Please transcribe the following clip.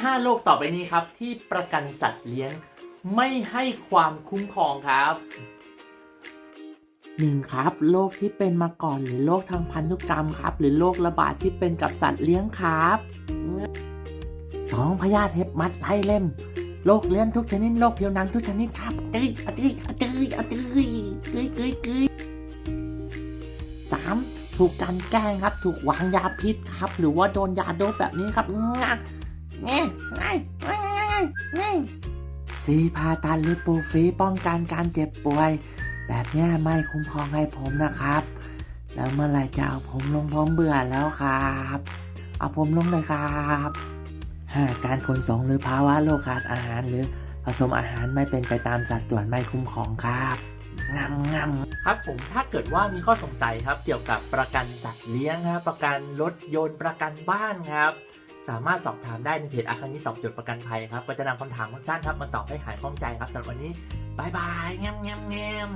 ห้าโรคต่อไปนี้ครับที่ประกันสัตว์เลี้ยงไม่ให้ความคุ้มครองครับหนึ่งครับโรคที่เป็นมาก่อนหรือโรคทางพันธุกรรมครับ หรือโรคระบาดที่เป็นกับสัตว์เลี้ยงครับสองพยาธิเห็บมัดไล่เล่มโรคเลี้ยงทุกชนิดโรคผิวหนังทุกชนิดครับตึ้ยอะตึ้ยอะตึ้ยอะตึ้ยกึยกึยกึยสาม ถูกการแกล้งครับ ถูกวางยาพิษครับ หรือว่าโดนยาโดบแบบนี้ครับงักเนี่ยไงไงไงไงไงซีพาตันหรือปูฟีป้องกันการเจ็บป่วย แบบนี้ไม่คุ้มครองให้ผมนะครับ แล้วเมื่อไหรจะเอาผมลงพร้อมเบื่อแล้วครับ เอาผมลงเลยครับหากการขนส่งหรือภาวะโรคขาดอาหารหรือผสมอาหารไม่เป็นไปตามสัดส่วนไม่คุ้มครองครับ งำงำครับผมถ้าเกิดว่ามีข้อสงสัยครับ เกี่ยวกับประกันสัตว์เลี้ยงครับประกันรถยนต์ประกันบ้านครับ สามารถสอบถามได้ในเพจอาคานิตอบโจทย์ประกันภัยครับ ก็จะนำคำถามของท่านครับมาตอบให้หายข้องใจครับสำหรับวันนี้บายบายง้มง้มง้ม